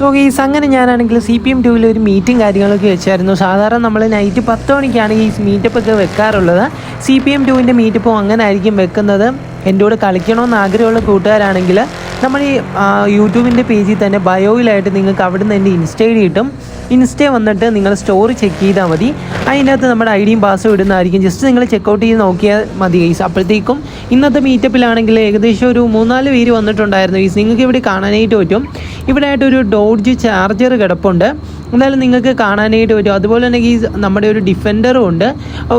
So guys അങ്ങനെ ഞാനാണെങ്കിൽ C P M ടുവിൽ ഒരു മീറ്റിംഗ് കാര്യങ്ങളൊക്കെ വെച്ചായിരുന്നു. സാധാരണ നമ്മൾ നൈറ്റ് പത്ത് മണിക്കാണ് ഈ മീറ്റപ്പ് ഒക്കെ വെക്കാറുള്ളത്. സി പി എം ടുവിന്റെ മീറ്റപ്പും അങ്ങനെ ആയിരിക്കും വെക്കുന്നത്. എന്റെ കൂടെ കളിക്കണമെന്ന് ആഗ്രഹമുള്ള കൂട്ടുകാരാണെങ്കിൽ നമ്മൾ ഈ യൂട്യൂബിന്റെ പേജിൽ തന്നെ ബയോയിലായിട്ട് നിങ്ങൾക്ക് അവിടെ നിന്ന് എന്റെ ഇൻസ്റ്റ ഐ ഡി കിട്ടും. ഇൻസ്റ്റ വന്നിട്ട് നിങ്ങൾ സ്റ്റോറി ചെക്ക് ചെയ്താൽ മതി. അതിനകത്ത് നമ്മുടെ ഐ ഡിയും പാസ്വേഡ് ഇടുന്നതായിരിക്കും. ജസ്റ്റ് നിങ്ങൾ ചെക്കൗട്ട് ചെയ്ത് നോക്കിയാൽ മതി ഗൈസ് അപ്പോഴത്തേക്കും ഇന്നത്തെ മീറ്റപ്പിലാണെങ്കിൽ ഏകദേശം ഒരു മൂന്നാൽ പേര് വന്നിട്ടുണ്ടായിരുന്നു ഗൈസ് നിങ്ങൾക്ക് ഇവിടെ കാണാനായിട്ട് പറ്റും. ഇവിടെ ആയിട്ട് ഒരു ഡോഡ്ജ് ചാർജർ കിടപ്പുണ്ട്. എന്തായാലും നിങ്ങൾക്ക് കാണാനായിട്ട് പറ്റും. അതുപോലെ തന്നെ ഗീസ് നമ്മുടെ ഒരു ഡിഫൻഡറും ഉണ്ട്.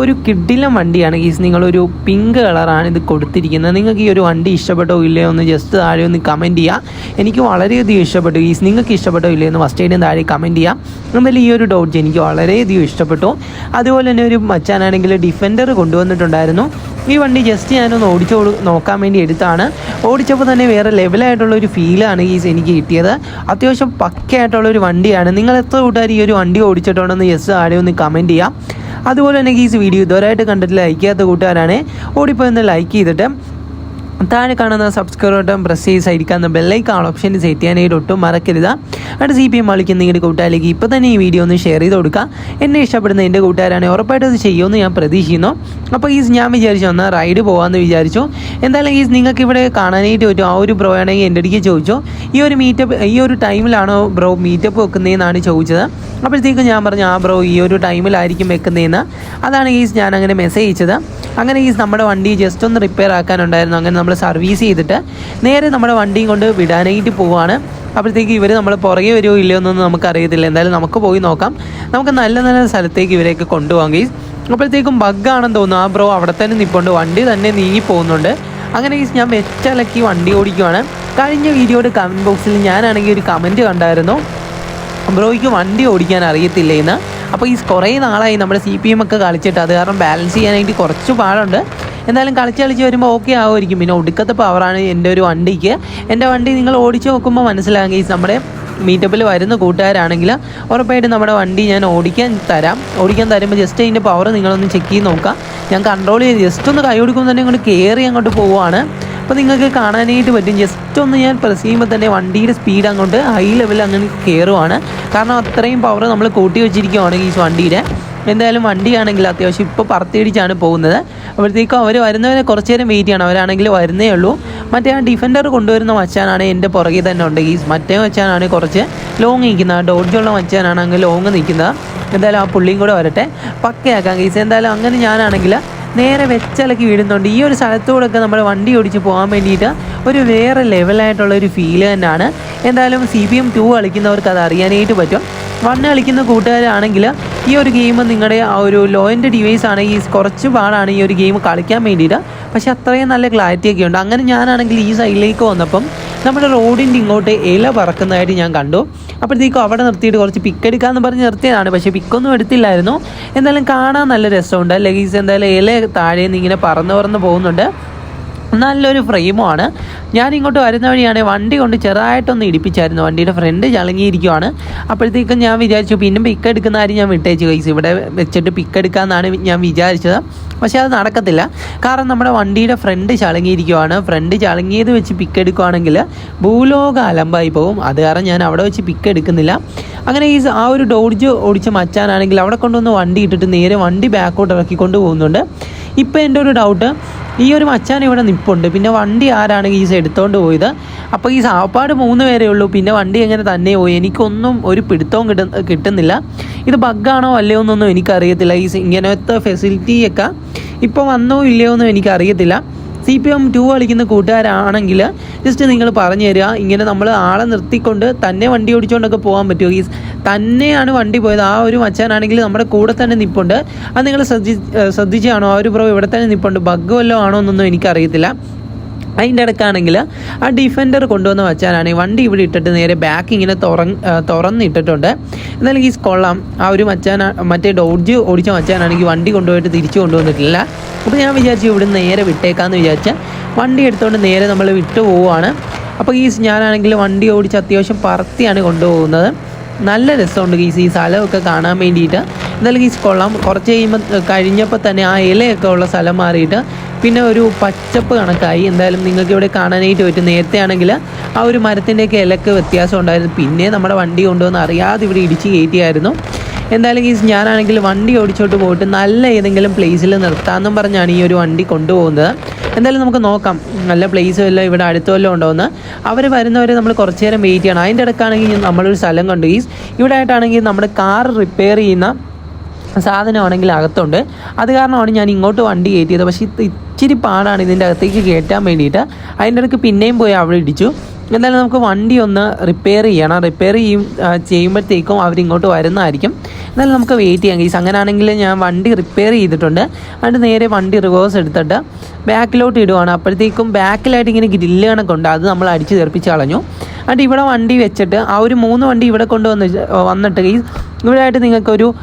ഒരു കിഡിലം വണ്ടിയാണ് ഗീസ് നിങ്ങളൊരു പിങ്ക് കളറാണ് ഇത് കൊടുത്തിരിക്കുന്നത്. നിങ്ങൾക്ക് ഈ ഒരു വണ്ടി ഇഷ്ടപ്പെട്ടോ ഇല്ലയോ ഒന്ന് ജസ്റ്റ് താഴെ ഒന്ന് കമന്റ് ചെയ്യുക എനിക്ക് വളരെയധികം ഇഷ്ടപ്പെട്ടു. ഈ നിങ്ങൾക്ക് ഇഷ്ടപ്പെട്ടോ ഇല്ലേ എന്ന് ഫസ്റ്റ് ആയിട്ട് താഴെ കമന്റ് ചെയ്യാം. നമ്മൾ ഈ ഒരു ഡൗട്ട് എനിക്ക് വളരെയധികം ഇഷ്ടപ്പെട്ടു. അതുപോലെ തന്നെ ഒരു മച്ചാനാണെങ്കിൽ ഡിഫൻഡർ കൊണ്ടുവന്നിട്ടുണ്ടായിരുന്നു. ഈ വണ്ടി ജസ്റ്റ് ഞാനൊന്ന് ഓടിച്ചു നോക്കാൻ വേണ്ടി എടുത്താണ്. ഓടിച്ചപ്പോൾ തന്നെ വേറെ ലെവലായിട്ടുള്ള ഒരു ഫീലാണ് ഈ എനിക്ക് കിട്ടിയത്. അത്യാവശ്യം പക്കയായിട്ടുള്ള ഒരു വണ്ടിയാണ്. നിങ്ങൾ എത്ര കൂട്ടുകാർ ഈ ഒരു വണ്ടി ഓടിച്ചിട്ടുണ്ടെന്ന് ജസ്റ്റ് ആടെ ഒന്ന് കമന്റ് ചെയ്യാം. അതുപോലെ തന്നെ ഈ വീഡിയോ ഇതുവരായിട്ട് കണ്ടിട്ട് ലൈക്ക് ചെയ്യാത്ത കൂട്ടുകാരാണ് ഓടിപ്പോയി ഒന്ന് ലൈക്ക് ചെയ്തിട്ട് താഴെ കാണുന്ന സബ്സ്ക്രൈബ് ബട്ടൺ പ്രസ് ചെയ്ത് സൈഡിക്കാവുന്ന ബെല്ലൈക്കാണ് ഓപ്ഷൻ സെറ്റ് ചെയ്യാനായിട്ട് ഒട്ടും മറക്കരുത്. അടുത്ത സി പി എം കളിക്കുന്ന നിങ്ങളുടെ കൂട്ടുകാരിലേക്ക് ഇപ്പോൾ തന്നെ ഈ വീഡിയോ ഒന്ന് ഷെയർ ചെയ്ത് കൊടുക്കുക എന്നെ ഇഷ്ടപ്പെടുന്ന എന്റെ കൂട്ടുകാരാണ് ഉറപ്പായിട്ടും അത് ചെയ്യുമെന്ന് ഞാൻ പ്രതീക്ഷിക്കുന്നു. അപ്പോൾ ഈസ് ഞാൻ വിചാരിച്ചു എന്നാൽ റൈഡ് പോകാമെന്ന് വിചാരിച്ചു. എന്തായാലും ഈസ് നിങ്ങൾക്ക് ഇവിടെ കാണാനായിട്ട് പറ്റും. ആ ഒരു ബ്രോ ആണെങ്കിൽ എന്റെ അടുക്ക് ചോദിച്ചു. ഈ ഒരു മീറ്റപ്പ് ഈ ഒരു ടൈമിലാണോ ബ്രോ മീറ്റപ്പ് വെക്കുന്നതെന്നാണ് ചോദിച്ചത്. അപ്പോഴത്തേക്കും ഞാൻ പറഞ്ഞു ആ ബ്രോ ഈ ഒരു ടൈമിലായിരിക്കും വെക്കുന്നതെന്ന്. അതാണ് ഈസ് ഞാൻ അങ്ങനെ മെസ്സേജ് അയച്ചത്. അങ്ങനെ ഈസ് നമ്മുടെ വണ്ടി ജസ്റ്റ് ഒന്ന് റിപ്പയർ ആക്കാനുണ്ടായിരുന്നു. അങ്ങനെ നമ്മൾ സർവീസ് ചെയ്തിട്ട് നേരെ നമ്മുടെ വണ്ടിയും കൊണ്ട് വിടാനായിട്ട് പോവാണ്. അപ്പോഴത്തേക്ക് ഇവർ നമ്മൾ പുറകെ വരുമോ ഇല്ലയോ എന്നൊന്നും നമുക്കറിയത്തില്ല. എന്തായാലും നമുക്ക് പോയി നോക്കാം. നമുക്ക് നല്ല നല്ല സ്ഥലത്തേക്ക് ഇവരെയൊക്കെ കൊണ്ടുപോകാം ഗീസ് അപ്പോഴത്തേക്കും ബഗ്ഗാണെന്ന് തോന്നുന്നു. ആ ബ്രോ അവിടെ തന്നെ നിൽപ്പുണ്ട് വണ്ടി തന്നെ നീങ്ങി പോകുന്നുണ്ട്. അങ്ങനെ ഗീസ് ഞാൻ വെച്ചലക്കി വണ്ടി ഓടിക്കുവാണ്. കഴിഞ്ഞ വീഡിയോയുടെ കമന്റ് ബോക്സിൽ ഞാനാണെങ്കിൽ ഒരു കമന്റ് കണ്ടായിരുന്നു. ബ്രോയ്ക്ക് വണ്ടി ഓടിക്കാൻ അറിയത്തില്ല എന്ന് അപ്പോൾ ഈ കുറേ നാളായി നമ്മുടെ സി പി എം ഒക്കെ കളിച്ചിട്ട്. അത് കാരണം ബാലൻസ് ചെയ്യാനായിട്ട് കുറച്ച് പാടുണ്ട്. എന്തായാലും കളിച്ച് കളിച്ച് വരുമ്പോൾ ഓക്കെ ആവുമായിരിക്കും. പിന്നെ ഒടുക്കത്തെ പവറാണ് എന്റെ ഒരു വണ്ടിക്ക്. എന്റെ വണ്ടി നിങ്ങൾ ഓടിച്ച് നോക്കുമ്പോൾ മനസ്സിലാകും ഈ നമ്മുടെ മീറ്റപ്പിൽ വരുന്ന കൂട്ടുകാരാണെങ്കിൽ ഉറപ്പായിട്ടും നമ്മുടെ വണ്ടി ഞാൻ ഓടിക്കാൻ തരാം. ഓടിക്കാൻ തരുമ്പോൾ ജസ്റ്റ് അതിന്റെ പവർ നിങ്ങളൊന്ന് ചെക്ക് ചെയ്ത് നോക്കുക ഞാൻ കൺട്രോൾ ചെയ്ത് ജസ്റ്റ് ഒന്ന് കൈ കൊടുക്കുമ്പോൾ തന്നെ ഇങ്ങോട്ട് കയറി അങ്ങോട്ട് പോവുകയാണ് അപ്പോൾ നിങ്ങൾക്ക് കാണാനായിട്ട് പറ്റും. ജസ്റ്റ് ഒന്ന് ഞാൻ പ്രസ് ചെയ്യുമ്പോൾ തന്നെ വണ്ടിയുടെ സ്പീഡ് അങ്ങോട്ട് ഹൈ ലെവലിൽ അങ്ങനെ കയറുവാണ് കാരണം അത്രയും പവർ നമ്മൾ കൂട്ടി വെച്ചിരിക്കുകയാണ് ഈ വണ്ടിയുടെ. എന്തായാലും വണ്ടിയാണെങ്കിൽ അത്യാവശ്യം ഇപ്പോൾ പറത്തിയിടിച്ചാണ് പോകുന്നത്. അപ്പോഴത്തേക്കും അവർ വരുന്നവരെ കുറച്ച് നേരം വെയിറ്റ് ചെയ്യണം. അവരാണെങ്കിൽ വരുന്നേ ഉള്ളൂ. മറ്റേ ആ ഡിഫൻഡർ കൊണ്ടുവരുന്ന മച്ചാനാണ് എന്റെ പുറകിൽ തന്നെ ഉണ്ട്. ഈ മറ്റേ മച്ചാനാണ് കുറച്ച് ലോങ് നിൽക്കുന്നത്. ഡോഡ്ജുള്ള മച്ചാനാണെങ്കിൽ ലോങ് നിൽക്കുന്നത്. എന്തായാലും ആ പുള്ളിയും കൂടെ വരട്ടെ. പക്കയാക്കാം ഗീസ് എന്തായാലും അങ്ങനെ ഞാനാണെങ്കിൽ നേരെ വെച്ചലക്കി വീടുന്നുണ്ട് ഈ ഒരു സ്ഥലത്തൂടെയൊക്കെ നമ്മൾ വണ്ടി ഓടിച്ച് പോകാൻ വേണ്ടിയിട്ട് ഒരു വേറെ ലെവലായിട്ടുള്ള ഒരു ഫീൽ തന്നെയാണ്. എന്തായാലും സി പി എം ടു കളിക്കുന്നവർക്ക് അത് അറിയാനായിട്ട് പറ്റും. വണ്ണ് കളിക്കുന്ന കൂട്ടുകാരാണെങ്കിൽ ഈ ഒരു ഗെയിം നിങ്ങളുടെ ആ ഒരു ലോ എന്റെ ഡിവൈസ് ആണ് ഈ കുറച്ച് പാടാണ് ഈ ഒരു ഗെയിം കളിക്കാൻ വേണ്ടിയിട്ട്. പക്ഷേ അത്രയും നല്ല ക്ലാരിറ്റി ഒക്കെ ഉണ്ട്. അങ്ങനെ ഞാനാണെങ്കിൽ ഈ സൈഡിലേക്ക് വന്നപ്പം നമ്മുടെ റോഡിന്റെ ഇങ്ങോട്ട് ഇല പറക്കുന്നതായിട്ട് ഞാൻ കണ്ടു. അപ്പോഴത്തേക്കും അവിടെ നിർത്തിയിട്ട് കുറച്ച് പിക്ക് എടുക്കാമെന്ന് പറഞ്ഞ് നിർത്തിയതാണ്. പക്ഷേ പിക്കൊന്നും എടുത്തില്ലായിരുന്നു. എന്തായാലും കാണാൻ നല്ല രസമുണ്ട്. ലഗീസ് എന്തായാലും ഇല താഴേന്ന് ഇങ്ങനെ പറന്ന് പറന്ന് പോകുന്നുണ്ട്. നല്ലൊരു ഫ്രെയിമുമാണ്. ഞാൻ ഇങ്ങോട്ട് വരുന്ന വഴിയാണ് വണ്ടി കൊണ്ട് ചെറുതായിട്ടൊന്ന് ഇടിപ്പിച്ചായിരുന്നു. വണ്ടിയുടെ ഫ്രണ്ട് ചളങ്ങിയിരിക്കുവാണ്. അപ്പോഴത്തേക്കും ഞാൻ വിചാരിച്ചു പിന്നെ പിക്ക് എടുക്കുന്ന കാര്യം ഞാൻ വിട്ടേച്ച് കൈസ് ഇവിടെ വെച്ചിട്ട് പിക്ക് എടുക്കാമെന്നാണ് ഞാൻ വിചാരിച്ചത്. പക്ഷേ അത് നടക്കത്തില്ല. കാരണം നമ്മുടെ വണ്ടിയുടെ ഫ്രണ്ട് ചളങ്ങിയിരിക്കുവാണ്. ഫ്രണ്ട് ചളങ്ങിയത് വെച്ച് പിക്ക് എടുക്കുവാണെങ്കിൽ ഭൂലോക അലമ്പായി പോകും. അത് കാരണം ഞാൻ അവിടെ വെച്ച് പിക്ക് എടുക്കുന്നില്ല. അങ്ങനെ ഈ ആ ഒരു ഡോഡ്ജ് ഓടിച്ച മച്ചാനാണെങ്കിൽ അവിടെ കൊണ്ടുവന്ന് വണ്ടി ഇട്ടിട്ട് നേരെ വണ്ടി ബാക്കോട്ട് ഇറക്കിക്കൊണ്ട് പോകുന്നുണ്ട്. ഇപ്പം എന്റെ ഒരു ഡൗട്ട് ഈ ഒരു മച്ചാൻ ഇവിടെ നിപ്പുണ്ട്. പിന്നെ വണ്ടി ആരാണ് ഈ എടുത്തോണ്ട് പോയത്? അപ്പോൾ ഈ സാപ്പാട് മൂന്ന് പേരേ ഉള്ളൂ. പിന്നെ വണ്ടി എങ്ങനെ തന്നെ പോയി? എനിക്കൊന്നും ഒരു പിടുത്തവും കിട്ട കിട്ടുന്നില്ല. ഇത് ബഗ്ഗാണോ അല്ലയോ എന്നൊന്നും എനിക്കറിയത്തില്ല. ഈ ഇങ്ങനത്തെ ഫെസിലിറ്റിയൊക്കെ ഇപ്പോൾ വന്നോ ഇല്ലയോ എന്നും എനിക്കറിയത്തില്ല. സി പി എം ടു കളിക്കുന്ന കൂട്ടുകാരാണെങ്കിൽ ജസ്റ്റ് നിങ്ങൾ പറഞ്ഞു തരിക. ഇങ്ങനെ നമ്മൾ ആളെ നിർത്തിക്കൊണ്ട് തന്നെ വണ്ടി ഓടിച്ചുകൊണ്ടൊക്കെ പോകാൻ പറ്റുമോ? ഈ തന്നെയാണ് വണ്ടി പോയത്. ആ ഒരു മച്ചാനാണെങ്കിൽ നമ്മുടെ കൂടെ തന്നെ നിൽപ്പുണ്ട് അത് നിങ്ങൾ ശ്രദ്ധി ശ്രദ്ധിച്ചാണോ? ആ ഒരു ബ്രോ ഇവിടെ തന്നെ നിൽപ്പുണ്ട് ബഗ് വല്ലതും ആണോ എന്നൊന്നും എനിക്കറിയത്തില്ല. അതിന്റെ ഇടയ്ക്കാണെങ്കിൽ ആ ഡിഫൻഡർ കൊണ്ടുവന്ന വച്ചാലാണെങ്കിൽ വണ്ടി ഇവിടെ ഇട്ടിട്ട് നേരെ ബാക്ക് ഇങ്ങനെ തുറ തുറന്നിട്ടിട്ടുണ്ട് എന്നാലും ഈ കൊള്ളാം. ആ ഒരു മച്ചാൻ മറ്റേ ഡോഡ്ജ് ഓടിച്ച മച്ചാനാണെങ്കിൽ വണ്ടി കൊണ്ടുപോയിട്ട് തിരിച്ചു കൊണ്ടുവന്നിട്ടില്ല. അപ്പോൾ ഞാൻ വിചാരിച്ചു ഇവിടെ നേരെ വിട്ടേക്കാമെന്ന് വിചാരിച്ച വണ്ടി എടുത്തുകൊണ്ട് നേരെ നമ്മൾ വിട്ടു പോവുകയാണ്. അപ്പോൾ ഈ ഞാനാണെങ്കിൽ വണ്ടി ഓടിച്ച് അത്യാവശ്യം പറത്തിയാണ് കൊണ്ടുപോകുന്നത്. നല്ല രസമുണ്ട് ഗീസ് ഈ സ്ഥലമൊക്കെ കാണാൻ വേണ്ടിയിട്ട്. എന്തായാലും കൊള്ളാം. കുറച്ച് കഴിയുമ്പോൾ കഴിഞ്ഞപ്പോൾ തന്നെ ആ ഇലയൊക്കെ ഉള്ള സ്ഥലം മാറിയിട്ട് പിന്നെ ഒരു പച്ചപ്പ് കണക്കായി. എന്തായാലും നിങ്ങൾക്ക് ഇവിടെ കാണാനായിട്ട് പറ്റും. നേരത്തെ ആണെങ്കിൽ ആ ഒരു മരത്തിന്റെയൊക്കെ ഇലക്ക് വ്യത്യാസം ഉണ്ടായിരുന്നു. പിന്നെ നമ്മുടെ വണ്ടി കൊണ്ടുവന്ന് അറിയാതെ ഇവിടെ ഇടിച്ച് കയറ്റിയായിരുന്നു. എന്തായാലും ഈ ഞാനാണെങ്കിൽ വണ്ടി ഓടിച്ചോട്ട് പോയിട്ട് നല്ല ഏതെങ്കിലും പ്ലേസിൽ നിർത്താമെന്നും പറഞ്ഞാണ് ഈ ഒരു വണ്ടി കൊണ്ടുപോകുന്നത്. എന്തായാലും നമുക്ക് നോക്കാം. നല്ല പ്ലേസ് വല്ലതും ഇവിടെ അടുത്ത വല്ലതും ഉണ്ടോയെന്ന് അവർ വരുന്നവരെ നമ്മൾ കുറച്ച് നേരം വെയിറ്റ് ചെയ്യണം. അതിന്റെ ഇടയ്ക്കാണെങ്കിൽ നമ്മളൊരു സ്ഥലം കണ്ടു ഈ ഇവിടെ ആയിട്ടാണെങ്കിൽ നമ്മുടെ കാർ റിപ്പയർ ചെയ്യുന്ന സാധനമാണെങ്കിൽ അകത്തുണ്ട്. അത് കാരണമാണ് ഞാൻ ഇങ്ങോട്ട് വണ്ടി കയറ്റിയത്. പക്ഷേ ഇച്ചിരി പാടാണ് ഇതിന്റെ അകത്തേക്ക് കയറ്റാൻ വേണ്ടിയിട്ട്. അതിന്റെ ഇടയ്ക്ക് പിന്നെയും പോയി അവിടെ ഇടിച്ചു. എന്തായാലും നമുക്ക് വണ്ടി ഒന്ന് റിപ്പയർ ചെയ്യണം. റിപ്പയർ ചെയ്യും ചെയ്യുമ്പോഴത്തേക്കും അവരിങ്ങോട്ട് വരുന്നതായിരിക്കും. എന്നാലും നമുക്ക് വെയിറ്റ് ചെയ്യാം. ഗീസ് അങ്ങനെയാണെങ്കിൽ ഞാൻ വണ്ടി റിപ്പയർ ചെയ്തിട്ടുണ്ട്. അതുകൊണ്ട് നേരെ വണ്ടി റിവേഴ്സ് എടുത്തിട്ട് ബാക്കിലോട്ട് ഇടുവാണ്. അപ്പോഴത്തേക്കും ബാക്കിലായിട്ട് ഇങ്ങനെ ഗ്രില്ല് കണക്കുണ്ട് അത് നമ്മൾ അടിച്ച് തെറിപ്പിച്ച് കളഞ്ഞു. എന്നിട്ട് ഇവിടെ വണ്ടി വെച്ചിട്ട് ആ ഒരു മൂന്ന് വണ്ടി ഇവിടെ കൊണ്ടുവന്ന് വന്നിട്ട് ഈ ഇവിടെ ആയിട്ട് നിങ്ങൾക്കൊരു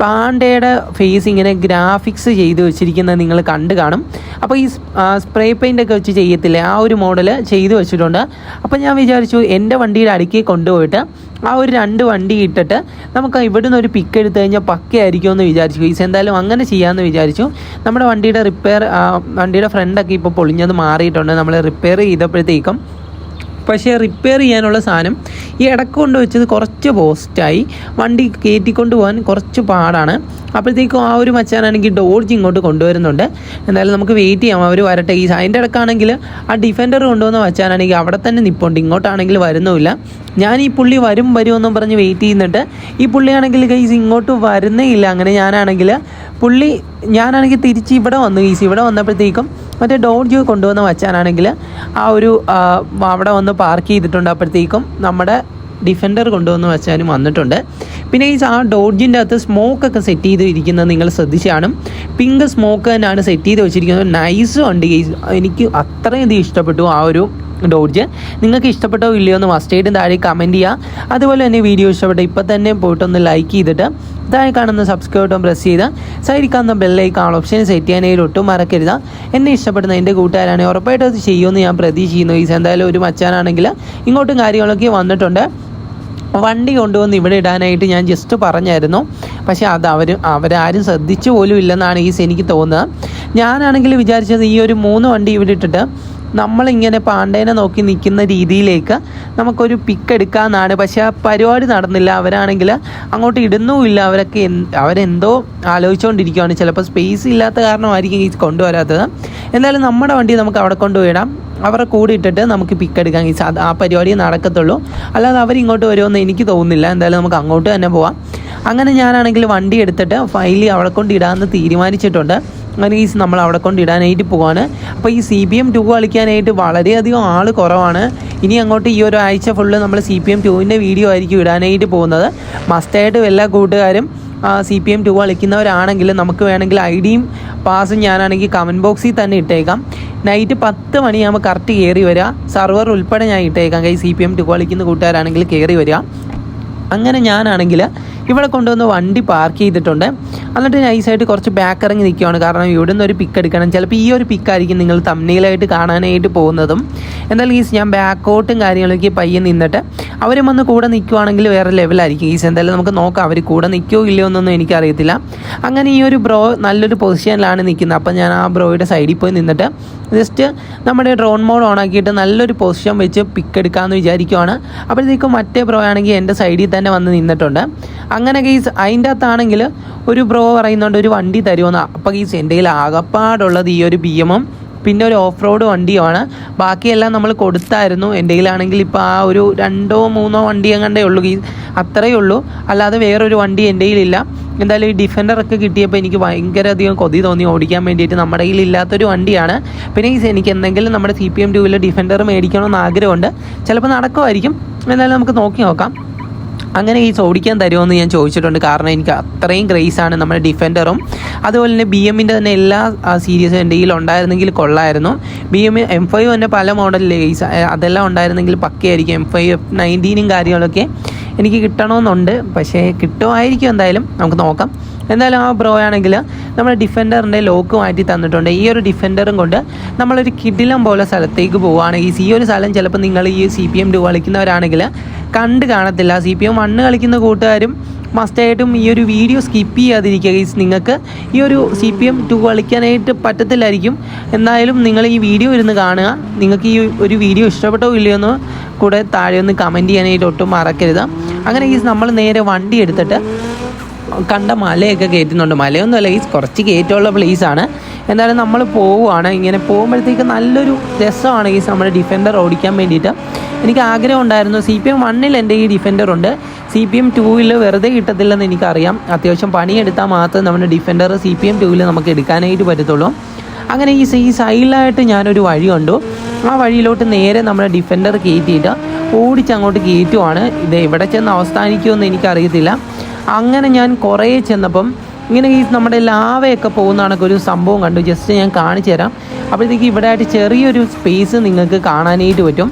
പാണ്ടയുടെ ഫേസ് ഇങ്ങനെ ഗ്രാഫിക്സ് ചെയ്ത് വെച്ചിരിക്കുന്നത് നിങ്ങൾ കണ്ട് കാണും. അപ്പോൾ ഈ സ്പ്രേ പെയിന്റ് ഒക്കെ വെച്ച് ചെയ്യത്തില്ലേ? ആ ഒരു മോഡൽ ചെയ്ത് വെച്ചിട്ടുണ്ട്. അപ്പോൾ ഞാൻ വിചാരിച്ചു എന്റെ വണ്ടിയുടെ അടുക്കി കൊണ്ടുപോയിട്ട് ആ ഒരു രണ്ട് വണ്ടി ഇട്ടിട്ട് നമുക്ക് ഇവിടുന്ന് ഒരു പിക്ക് എടുത്തു കഴിഞ്ഞാൽ പക്കയായിരിക്കും എന്ന് വിചാരിച്ചു. ഈസ് എന്തായാലും അങ്ങനെ ചെയ്യാമെന്ന് വിചാരിച്ചു. നമ്മുടെ വണ്ടിയുടെ റിപ്പയർ വണ്ടിയുടെ ഫ്രണ്ടൊക്കെ ഇപ്പോൾ പൊളിഞ്ഞത് മാറിയിട്ടുണ്ട്. നമ്മൾ റിപ്പയർ ചെയ്തപ്പോഴത്തേക്കും പക്ഷേ റിപ്പയർ ചെയ്യാനുള്ള സാധനം ഈ ഇടയ്ക്ക് കൊണ്ട് വെച്ചത് കുറച്ച് പോസ്റ്റായി വണ്ടി കയറ്റിക്കൊണ്ട് പോകാൻ കുറച്ച് പാടാണ്. അപ്പോഴത്തേക്കും ആ ഒരു മച്ചാനാണെങ്കിൽ ഡോഡ്ജ് ഇങ്ങോട്ട് കൊണ്ടുവരുന്നുണ്ട്. എന്തായാലും നമുക്ക് വെയിറ്റ് ചെയ്യാം. അവർ വരട്ടെ. ഈ അതിന്റെ ഇടക്കാണെങ്കിൽ ആ ഡിഫൻഡർ കൊണ്ടുവന്ന മച്ചാനാണെങ്കിൽ അവിടെ തന്നെ നിപ്പുണ്ട്. ഇങ്ങോട്ടാണെങ്കിൽ വരുന്നുമില്ല. ഞാൻ ഈ പുള്ളി വരും വരുമെന്നും പറഞ്ഞ് വെയിറ്റ് ചെയ്യുന്നുണ്ട്. ഈ പുള്ളിയാണെങ്കിൽ ഗൈസ് ഇങ്ങോട്ട് വരുന്നേ ഇല്ല. അങ്ങനെ ഞാനാണെങ്കിൽ പുള്ളി ഞാനാണെങ്കിൽ തിരിച്ച് ഇവിടെ വന്നു ഗൈസ് ഇവിടെ വന്നപ്പോഴത്തേക്കും മറ്റേ ഡോൺ ജ്യൂ കൊണ്ടുവന്ന വച്ചാനാണെങ്കിൽ ആ ഒരു അവിടെ വന്ന് പാർക്ക് ചെയ്തിട്ടുണ്ട്. അപ്പോഴത്തേക്കും നമ്മുടെ ഡിഫൻഡർ കൊണ്ടുവന്ന് വെച്ചാലും വന്നിട്ടുണ്ട്. പിന്നെ ഈ ആ ഡോഡ്ജിന്റെ അകത്ത് സ്മോക്കൊക്കെ സെറ്റ് ചെയ്ത് ഇരിക്കുന്നത് നിങ്ങൾ ശ്രദ്ധിച്ചാണ്. പിങ്ക് സ്മോക്ക് തന്നെയാണ് സെറ്റ് ചെയ്ത് വെച്ചിരിക്കുന്നത്. നൈസ് ഉണ്ട്. എനിക്ക് അത്രയധികം ഇഷ്ടപ്പെട്ടു ആ ഒരു ഡോഡ്ജ് നിങ്ങൾക്ക് ഇഷ്ടപ്പെട്ടോ ഇല്ലയോ എന്ന് മസ്റ്റായിട്ടും താഴെ കമന്റ് ചെയ്യുക. അതുപോലെ തന്നെ വീഡിയോ ഇഷ്ടപ്പെട്ടോ ഇപ്പം തന്നെ പോയിട്ടൊന്ന് ലൈക്ക് ചെയ്തിട്ട് താഴെ കാണുന്ന സബ്സ്ക്രൈബ് ബട്ടൺ പ്രസ് ചെയ്ത് സൈഡിൽ കാണുന്ന ബെല്ലൈക്കാൾ ഓപ്ഷൻ സെറ്റ് ചെയ്യാനായിട്ട് ഒട്ടും മറക്കരുത്. എന്നെ ഇഷ്ടപ്പെടുന്ന എന്റെ കൂട്ടുകാരാണെങ്കിൽ ഉറപ്പായിട്ടും അത് ചെയ്യുമെന്ന് ഞാൻ പ്രതീക്ഷിക്കുന്നു. ഈ എന്തായാലും ഒരു മച്ചാനാണെങ്കിൽ ഇങ്ങോട്ടും കാര്യങ്ങളൊക്കെ വന്നിട്ടുണ്ട്. വണ്ടി കൊണ്ടുവന്ന് ഇവിടെ ഇടാനായിട്ട് ഞാൻ ജസ്റ്റ് പറഞ്ഞായിരുന്നു. പക്ഷേ അത് അവർ അവരാരും ശ്രദ്ധിച്ചു പോലും ഇല്ലെന്നാണ് ഈ എനിക്ക് തോന്നുന്നത്. ഞാനാണെങ്കിൽ വിചാരിച്ചത് ഈ ഒരു മൂന്ന് വണ്ടി ഇവിടെ ഇട്ടിട്ട് നമ്മളിങ്ങനെ പാണ്ഡേനെ നോക്കി നിൽക്കുന്ന രീതിയിലേക്ക് നമുക്കൊരു പിക്ക് എടുക്കാമെന്നാണ് പക്ഷേ ആ പരിപാടി നടന്നില്ല. അവരാണെങ്കിൽ അങ്ങോട്ട് ഇടുന്നുമില്ല. അവരൊക്കെ അവരെന്തോ ആലോചിച്ചുകൊണ്ടിരിക്കുകയാണ് ചിലപ്പോൾ സ്പേസ് ഇല്ലാത്ത കാരണമായിരിക്കും ഈ കൊണ്ടുവരാത്തത്. എന്തായാലും നമ്മുടെ വണ്ടി നമുക്ക് അവിടെ കൊണ്ടുപോയിടാം. അവരെ കൂടെ ഇട്ടിട്ട് നമുക്ക് പിക്ക് എടുക്കാൻ ഈ ആ പരിപാടി നടക്കത്തുള്ളൂ. അല്ലാതെ അവരിങ്ങോട്ട് വരുമെന്ന് എനിക്ക് തോന്നുന്നില്ല. എന്തായാലും നമുക്ക് അങ്ങോട്ട് തന്നെ പോവാം. അങ്ങനെ ഞാനാണെങ്കിൽ വണ്ടി എടുത്തിട്ട് ഫൈലി അവിടെ കൊണ്ട് ഇടാമെന്ന് തീരുമാനിച്ചിട്ടുണ്ട്. അങ്ങനെ ഈ നമ്മൾ അവിടെ കൊണ്ട് ഇടാനായിട്ട് പോവാണ്. അപ്പോൾ ഈ സി പി എം ടു കളിക്കാനായിട്ട് വളരെയധികം ആൾ കുറവാണ്. ഇനി അങ്ങോട്ട് ഈ ഒരു ആഴ്ച ഫുള്ള് നമ്മൾ സി പി എം ടുവിന്റെ വീഡിയോ ആയിരിക്കും ഇടാനായിട്ട് പോകുന്നത്. മസ്റ്റായിട്ട് എല്ലാ കൂട്ടുകാരും സി പി എം ടു കളിക്കുന്നവരാണെങ്കിൽ നമുക്ക് വേണമെങ്കിൽ ഐ ഡിയും പാസും ഞാനാണെങ്കിൽ കമന്റ് ബോക്സിൽ തന്നെ ഇട്ടേക്കാം. നൈറ്റ് പത്ത് മണിയാകുമ്പോൾ കറക്റ്റ് കയറി വരിക സർവർ ഉൾപ്പെടെ ഞാൻ ഇട്ടേക്കാം. കൈ സി പി എം ടു കളിക്കുന്ന കൂട്ടുകാരാണെങ്കിൽ കയറി വരിക അങ്ങനെ ഞാനാണെങ്കിൽ ഇവിടെ കൊണ്ടുവന്ന് വണ്ടി പാർക്ക് ചെയ്തിട്ടുണ്ട്. എന്നിട്ട് നൈസായിട്ട് കുറച്ച് ബാക്ക് ഇറങ്ങി നിൽക്കുകയാണ് കാരണം ഇവിടെ നിന്ന് ഒരു പിക്ക് എടുക്കണം. ചിലപ്പോൾ ഈ ഒരു പിക്കായിരിക്കും നിങ്ങൾ തമ്മിലായിട്ട് കാണാനായിട്ട് പോകുന്നതും. എന്നാൽ ഈസ് ഞാൻ ബാക്കോട്ടും കാര്യങ്ങളൊക്കെ പയ്യെ നിന്നിട്ട് അവരും വന്ന് കൂടെ നിൽക്കുവാണെങ്കിൽ വേറെ ലെവലായിരിക്കും ഈസ് എന്തായാലും നമുക്ക് നോക്കാം അവർ കൂടെ നിൽക്കുമോ ഇല്ലയോ എന്നൊന്നും എനിക്കറിയത്തില്ല. അങ്ങനെ ഈ ഒരു ബ്രോ നല്ലൊരു പൊസിഷനിലാണ് നിൽക്കുന്നത്. അപ്പം ഞാൻ ആ ബ്രോയുടെ സൈഡിൽ പോയി നിന്നിട്ട് ജസ്റ്റ് നമ്മുടെ ഡ്രോൺ മോഡ് ഓൺ ആക്കിയിട്ട് നല്ലൊരു പൊസിഷൻ വെച്ച് പിക്ക് എടുക്കാമെന്ന് വിചാരിക്കുവാണ്. അപ്പോഴത്തേക്കും മറ്റേ ബ്രോ ആണെങ്കിൽ എന്റെ സൈഡിൽ തന്നെ വന്ന് നിന്നിട്ടുണ്ട്. അങ്ങനെ ഗീസ് അതിന്റെ അകത്താണെങ്കിൽ ഒരു ബ്രോ പറയുന്നുണ്ട് ഒരു വണ്ടി തരുമെന്ന് അപ്പോൾ ഗീസ് എന്റെ കയ്യിൽ ആകപ്പാടുള്ളത് ഈ ഒരു ബി എമ്മും പിന്നെ ഒരു ഓഫ് റോഡ് വണ്ടിയുമാണ്. ബാക്കിയെല്ലാം നമ്മൾ കൊടുത്തായിരുന്നു. എന്റെ കയ്യിലാണെങ്കിൽ ഇപ്പോൾ ആ ഒരു രണ്ടോ മൂന്നോ വണ്ടി എങ്ങാണ്ടേ ഉള്ളൂ ഈ അത്രയേ ഉള്ളൂ. അല്ലാതെ വേറൊരു വണ്ടി എന്റെ കയ്യിലില്ല എന്തായാലും ഈ ഡിഫൻഡറൊക്കെ കിട്ടിയപ്പോൾ എനിക്ക് ഭയങ്കര അധികം കൊതി തോന്നി. ഓടിക്കാൻ വേണ്ടിയിട്ട് നമ്മുടെ കയ്യിൽ ഇല്ലാത്തൊരു വണ്ടിയാണ്. പിന്നെ ഈ എനിക്ക് എന്തെങ്കിലും നമ്മുടെ സി പി എം ടൂവിൽ ഡിഫൻഡർ മേടിക്കണമെന്ന് ആഗ്രഹമുണ്ട്. ചിലപ്പോൾ നടക്കുമായിരിക്കും. എന്തായാലും നമുക്ക് നോക്കി നോക്കാം. അങ്ങനെ ഈ ചോദിക്കാൻ തരുമോ ഞാൻ ചോദിച്ചിട്ടുണ്ട്. കാരണം എനിക്ക് അത്രയും ആണ് നമ്മുടെ ഡിഫൻഡറും അതുപോലെ തന്നെ ബി എമ്മിന്റെ തന്നെ എല്ലാ സീരീസും എന്റെ കയ്യിൽ ഉണ്ടായിരുന്നെങ്കിൽ കൊള്ളായിരുന്നു. ബി എം എം ഫൈവ് തന്നെ പല മോഡലിൽ കേസ് അതെല്ലാം ഉണ്ടായിരുന്നെങ്കിൽ പക്കയായിരിക്കും. എം ഫൈവ് എഫ് നയന്റീനും കാര്യങ്ങളൊക്കെ എനിക്ക് കിട്ടണമെന്നുണ്ട് പക്ഷേ കിട്ടുമായിരിക്കും എന്തായാലും. നമുക്ക് നോക്കാം. എന്തായാലും ആ ബ്രോ ആണെങ്കിൽ നമ്മുടെ ഡിഫൻഡറിന്റെ ലോക്ക് മാറ്റി തന്നിട്ടുണ്ട്. ഈ ഒരു ഡിഫൻഡറും കൊണ്ട് നമ്മളൊരു കിടിലം പോലെ സ്ഥലത്തേക്ക് പോവുകയാണെങ്കിൽ ഈ ഒരു സ്ഥലം ചിലപ്പോൾ നിങ്ങൾ ഈ സി പി എം ഡു കളിക്കുന്നവരാണെങ്കിൽ കണ്ട് കാണത്തില്ല. സി പി എം വണ്ണ് കളിക്കുന്ന കൂട്ടുകാരും മസ്റ്റായിട്ടും ഈ ഒരു വീഡിയോ സ്കിപ്പ് ചെയ്യാതിരിക്കുക. ഗൈസ് നിങ്ങൾക്ക് ഈ ഒരു സി പി എം ടു കളിക്കാനായിട്ട് പറ്റത്തില്ലായിരിക്കും. എന്തായാലും നിങ്ങൾ ഈ വീഡിയോ ഇരുന്ന് കാണുക. നിങ്ങൾക്ക് ഈ ഒരു വീഡിയോ ഇഷ്ടപ്പെട്ടോ ഇല്ലയോ എന്ന് കൂടെ താഴെ ഒന്ന് കമന്റ് ചെയ്യാനായിട്ട് ഒട്ടും മറക്കരുത്. അങ്ങനെ ഗൈസ് നമ്മൾ നേരെ വണ്ടി എടുത്തിട്ട് കണ്ട മലയൊക്കെ കയറ്റുന്നുണ്ട്. മലയൊന്നുമല്ല ഈ കുറച്ച് കയറ്റമുള്ള പ്ലേസാണ് എന്തായാലും നമ്മൾ പോവുകയാണ്. ഇങ്ങനെ പോകുമ്പോഴത്തേക്ക് നല്ലൊരു രസമാണ് ഈ നമ്മുടെ ഡിഫൻഡർ ഓടിക്കാൻ വേണ്ടിയിട്ട്. എനിക്ക് ആഗ്രഹം ഉണ്ടായിരുന്നു സി പി എം വണ്ണിൽ എന്റെ ഈ ഡിഫൻഡർ ഉണ്ട്. സി പി എം ടൂവിൽ വെറുതെ കിട്ടത്തില്ലെന്ന് എനിക്കറിയാം. അത്യാവശ്യം പണിയെടുത്താൽ മാത്രമേ നമ്മുടെ ഡിഫൻഡർ സി പി എം ടൂവിൽ നമുക്ക് എടുക്കാനായിട്ട് പറ്റത്തുള്ളൂ. അങ്ങനെ ഈ ഈ സൈഡിലായിട്ട് ഞാനൊരു വഴി കണ്ടു. ആ വഴിയിലോട്ട് നേരെ നമ്മുടെ ഡിഫൻഡർ കയറ്റിയിട്ട് ഓടിച്ചങ്ങോട്ട് കയറ്റുവാണ്. ഇത് എവിടെ ചെന്ന് അവസാനിക്കുമെന്ന് എനിക്കറിയത്തില്ല. അങ്ങനെ ഞാൻ കുറേ ചെന്നപ്പം ഇങ്ങനെ ഈ നമ്മുടെ ലാവയൊക്കെ പോകുന്ന കണക്ക് ഒരു സംഭവം കണ്ടു. ജസ്റ്റ് ഞാൻ കാണിച്ചു തരാം. അപ്പോഴത്തേക്ക് ഇവിടെ ആയിട്ട് ചെറിയൊരു സ്പേസ് നിങ്ങൾക്ക് കാണാനായിട്ട് പറ്റും.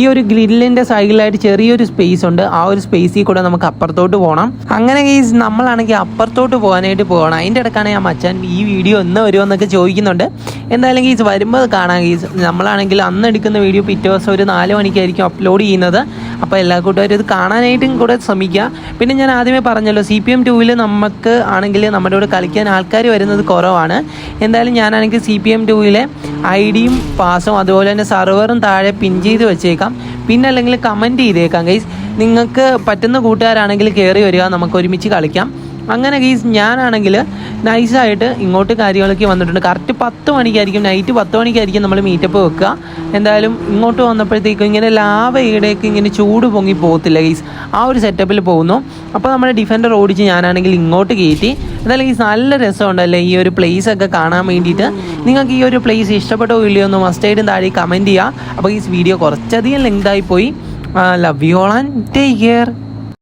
ഈ ഒരു ഗ്രില്ലിന്റെ സൈഡിലായിട്ട് ചെറിയൊരു സ്പേസ് ഉണ്ട്. ആ ഒരു സ്പേസിൽ കൂടെ നമുക്ക് അപ്പുറത്തോട്ട് പോകണം അങ്ങനെ ഗെയ്സ് നമ്മളാണെങ്കിൽ അപ്പുറത്തോട്ട് പോകാനായിട്ട് പോകണം അതിന്റെ ഇടക്കാണ് ഞാൻ മച്ചാൻ ഈ വീഡിയോ എന്ന് വരുമെന്നൊക്കെ ചോദിക്കുന്നുണ്ട്. എന്തായാലും ഗെയ്സ് വരുമ്പോൾ കാണാം ഗെയ്സ് നമ്മളാണെങ്കിൽ അന്ന് എടുക്കുന്ന വീഡിയോ പിറ്റേ ദിവസം ഒരു നാല് മണിക്കായിരിക്കും അപ്ലോഡ് ചെയ്യുന്നത്. അപ്പോൾ എല്ലാ കൂട്ടുകാരും ഇത് കാണാനായിട്ടും കൂടെ ശ്രമിക്കുക. പിന്നെ ഞാൻ ആദ്യമേ പറഞ്ഞല്ലോ സി പി എം ടൂവിൽ നമുക്ക് ആണെങ്കിൽ നമ്മുടെ കൂടെ കളിക്കാൻ ആൾക്കാർ വരുന്നത് കുറവാണ്. എന്തായാലും ഞാനാണെങ്കിൽ സി പി എം ടൂവിലെ ഐ ഡിയും പാസും അതുപോലെ തന്നെ സർവറും താഴെ പിൻ ചെയ്ത് വെച്ചേക്കാം. പിന്നെ അല്ലെങ്കിൽ കമന്റ് ചെയ്തേക്കാം ഗൈസ് നിങ്ങൾക്ക് പറ്റുന്ന കൂട്ടുകാരാണെങ്കിൽ കയറി വരിക നമുക്ക് ഒരുമിച്ച് കളിക്കാം. അങ്ങനെ ഗീസ് ഞാനാണെങ്കിൽ നൈസായിട്ട് ഇങ്ങോട്ട് കാര്യങ്ങളൊക്കെ വന്നിട്ടുണ്ട്. കറക്റ്റ് പത്ത് മണിക്കായിരിക്കും നൈറ്റ് പത്ത് മണിക്കായിരിക്കും നമ്മൾ മീറ്റപ്പ് വെക്കുക. എന്തായാലും ഇങ്ങോട്ട് വന്നപ്പോഴത്തേക്കും ഇങ്ങനെ ലാവ ഈടേക്ക് ഇങ്ങനെ ചൂട് പൊങ്ങി പോകത്തില്ല ഗീസ്. ആ ഒരു സെറ്റപ്പിൽ പോകുന്നു. അപ്പോൾ നമ്മുടെ ഡിഫൻഡർ ഓടിച്ച് ഞാനാണെങ്കിൽ ഇങ്ങോട്ട് കയറ്റി. എന്തായാലും ഗീസ് നല്ല രസമുണ്ടല്ലേ ഈ ഒരു പ്ലേസ് ഒക്കെ കാണാൻ വേണ്ടിയിട്ട്. നിങ്ങൾക്ക് ഈ ഒരു പ്ലേസ് ഇഷ്ടപ്പെട്ടോ ഇല്ലയോ എന്ന് മസ്റ്റായിട്ടും താഴെ കമന്റ് ചെയ്യുക. അപ്പോൾ ഈ വീഡിയോ കുറച്ചധികം ലെങ്തായി പോയി. Love you all and take care